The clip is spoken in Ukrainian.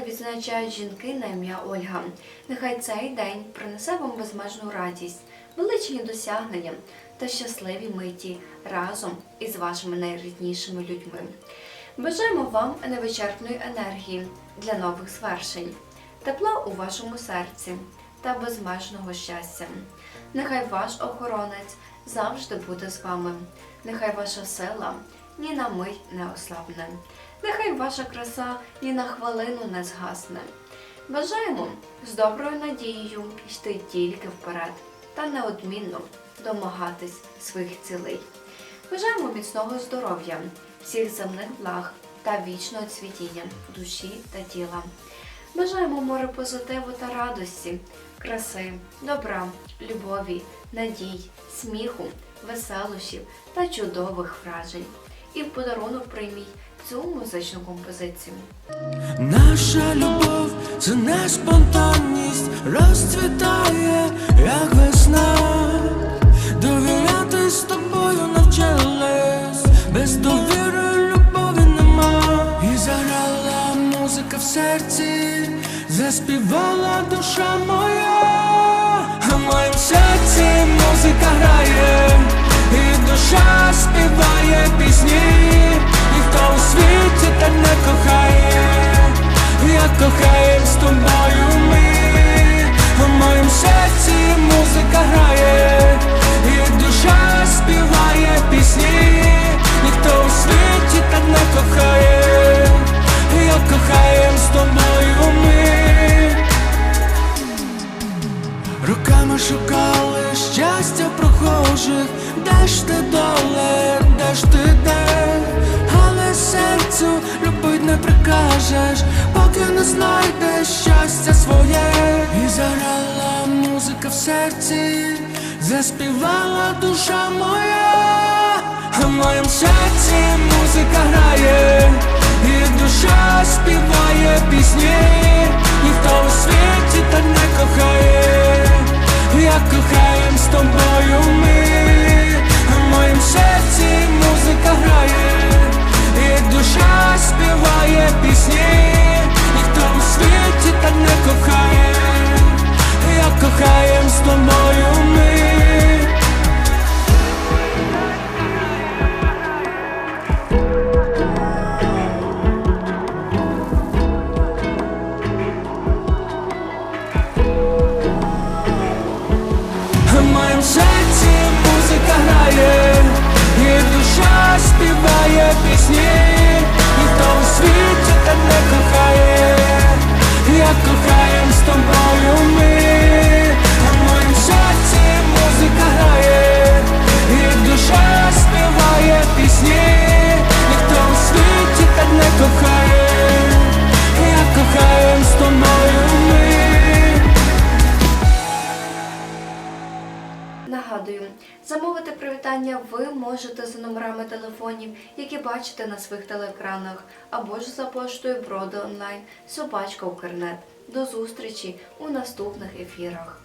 відзначають жінки на ім'я Ольга. Нехай цей день принесе вам безмежну радість, величні досягнення та щасливі миті разом із вашими найріднішими людьми. Бажаємо вам невичерпної енергії для нових звершень, тепла у вашому серці та безмежного щастя. Нехай ваш охоронець завжди буде з вами. Нехай ваша сила ні на мить не ослабне. Нехай ваша краса ні на хвилину не згасне. Бажаємо з доброю надією йти тільки вперед та неодмінно домагатись своїх цілей. Бажаємо міцного здоров'я, всіх земних благ та вічного цвітіння душі та тіла. Бажаємо море позитиву та радості, краси, добра, любові, надій, сміху, веселощів та чудових вражень. І в подарунок прийміть цю музичну композицію. Наша любов це не спонтанність, розцвітає, як весна. Довіряти з тобою навчились, без довіри любові нема. І заграла музика в серці, заспівала душа моя, а в моїм серці музика кохаєм з тобою ми, в моїм серці музика грає, і душа співає пісні, ніхто у світі так не кохає, як кохаєм з тобою ми. Руками шукали щастя прохожих, де ж ти доле, де ж ти де, але серцю любить не прикажеш, поки не знайдеш щастя своє. І заграла музика в серці, заспівала душа моя, в моєму серці музика грає, і душа співає пісні, ніхто у світі так не кохає, як кохаєм з тобою ми, в моєму серці музика грає, і душа співає кохаєм з Нагадую, замовити привітання ви можете за номерами телефонів, які бачите на своїх телеекранах, або ж за поштою Броди онлайн, собачка Укрнет. До зустрічі у наступних ефірах.